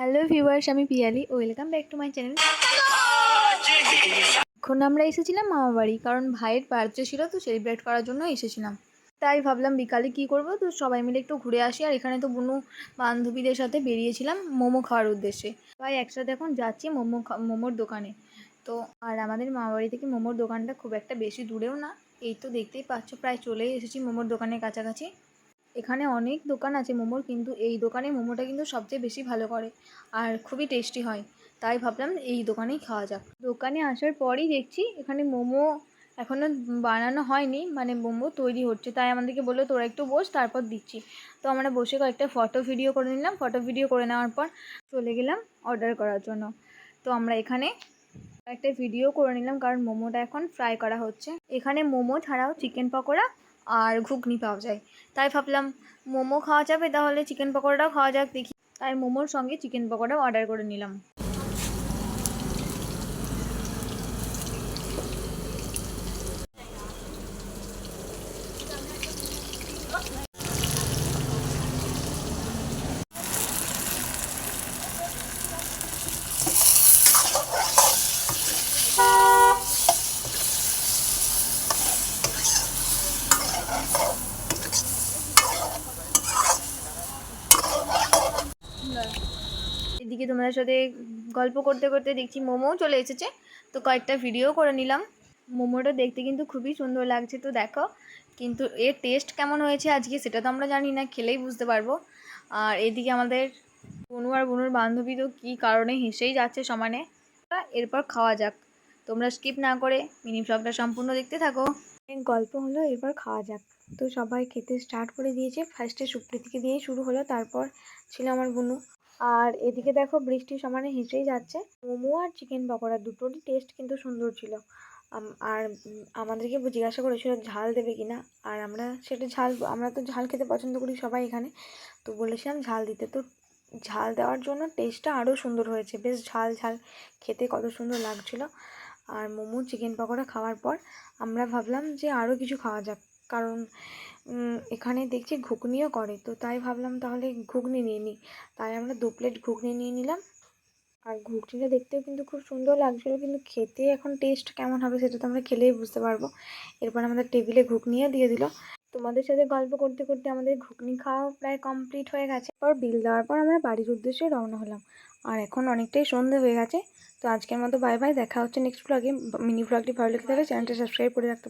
Hello viewers আমি Piyali. Welcome back to my channel এখন আমরা এসেছিলাম মামা বাড়ি, কারণ ভাইয়ের বার্থডে ছিল, তো সেলিব্রেট করার জন্য এসেছিলাম। তাই ভাবলাম বিকালে কি করব, তো সবাই মিলে একটু ঘুরে আসি। আর এখানে তো বুনু বান্ধবীদের সাথে বেরিয়েছিলাম মোমো খাওয়ার উদ্দেশ্যে। তাই একসাথে এখন যাচ্ছি মোমো মোমোর দোকানে। তো, আর আমাদের মামা বাড়ি থেকে মোমোর দোকানটা খুব একটা বেশি দূরেও না। এই তো দেখতেই পাচ্ছ, প্রায় চলেই এসেছি মোমোর দোকানের কাছাকাছি। এখানে অনেক দোকান আছে মোমোর, কিন্তু এই দোকানে মোমোটা কিন্তু সবচেয়ে বেশি ভালো করে আর খুবই টেস্টি হয়। তাই ভাবলাম এই দোকানেই খাওয়া যাক। দোকানে আসার পরই দেখছি এখানে মোমো এখনও বানানো হয়নি মানে মোমো তৈরি হচ্ছে। তাই আমাদেরকে বলল, তোরা একটু বস, তারপর দিচ্ছি। তো আমরা বসে কয়েকটা ফটো ভিডিও করে নিলাম। ফটো ভিডিও করে নেওয়ার পর চলে গেলাম অর্ডার করার জন্য। তো আমরা এখানে একটা ভিডিও করে নিলাম, কারণ মোমোটা এখন ফ্রাই করা হচ্ছে। এখানে মোমো ছাড়াও চিকেন পকোড়া আর ঘুগনি পাওয়া যায়। তাই ভাবলাম, মোমো খাওয়া যাবে, তাহলে চিকেন পকোড়াটাও খাওয়া যাক, দেখি। তাই মোমোর সঙ্গে চিকেন পকোড়াও অর্ডার করে নিলাম। এদিকে তোমাদের সাথে গল্প করতে করতে দেখছি মোমোও চলে এসেছে। তো কয়েকটা ভিডিও করে নিলাম। মোমোটা দেখতে কিন্তু খুবই সুন্দর লাগছে তো দেখো। কিন্তু এর টেস্ট কেমন হয়েছে আজকে সেটা তো আমরা জানি না, খেলেই বুঝতে পারব। আর এদিকে আমাদের বনু আর বনুর বান্ধবী তো কী কারণে হেসেই যাচ্ছে সমানে। এরপর খাওয়া যাক। তোমরা স্কিপ না করে মিনি ব্লগটা সম্পূর্ণ দেখতে থাকো। গল্প হলো এরপর খাওয়া যাক। তো সবাই খেতে স্টার্ট করে দিয়েছে। ফার্স্টে সুপ্রীতিকে দিয়েই শুরু হলো, তারপর ছিল আমার বনু। আর এদিকে দেখো বৃষ্টি সমানে হেসেই যাচ্ছে। মোমো আর চিকেন পকোড়া দুটোরই টেস্ট কিন্তু সুন্দর ছিল। আর আমাদেরকে জিজ্ঞাসা করেছিল ঝাল দেবে কি না আর আমরা সেটা ঝাল, আমরা তো ঝাল খেতে পছন্দ করি সবাই এখানে। তো বলেছিলাম ঝাল দিতে। তো ঝাল দেওয়ার জন্য টেস্টটা আরও সুন্দর হয়েছে। বেশ ঝাল ঝাল খেতে কত সুন্দর লাগছিল। আর মোমো চিকেন পকোড়া খাওয়ার পর আমরা ভাবলাম যে আরও কিছু খাওয়া যাক। কারণ এখানে দেখছি ঘুগনিও করে। তো তাই ভাবলাম তাহলে ঘুগনি নিয়ে নিই। তাই আমরা দু প্লেট ঘুগনি নিয়ে নিলাম। আর ঘুগনিটা দেখতেও কিন্তু খুব সুন্দর লাগছিল, কিন্তু খেতে এখন টেস্ট কেমন হবে সেটা তো আমরা খেলেই বুঝতে পারব। এরপর আমাদের টেবিলে ঘুগনিও দিয়ে দিল। তোমাদের সাথে গল্প করতে করতে আমাদের ঘুগনি খাওয়া প্রায় কমপ্লিট হয়ে গেছে। পর বিল দেওয়ার পর আমরা বাড়ির উদ্দেশ্যে রওনা হলাম। আর এখন অনেকটাই সন্ধে হয়ে গেছে। তো আজকের মতো বাই বাই দেখা হচ্ছে নেক্সট ব্লগে মিনি ব্লগটি ভালো লেগে থাকলে চ্যানেলটা সাবস্ক্রাইব করে রাখতে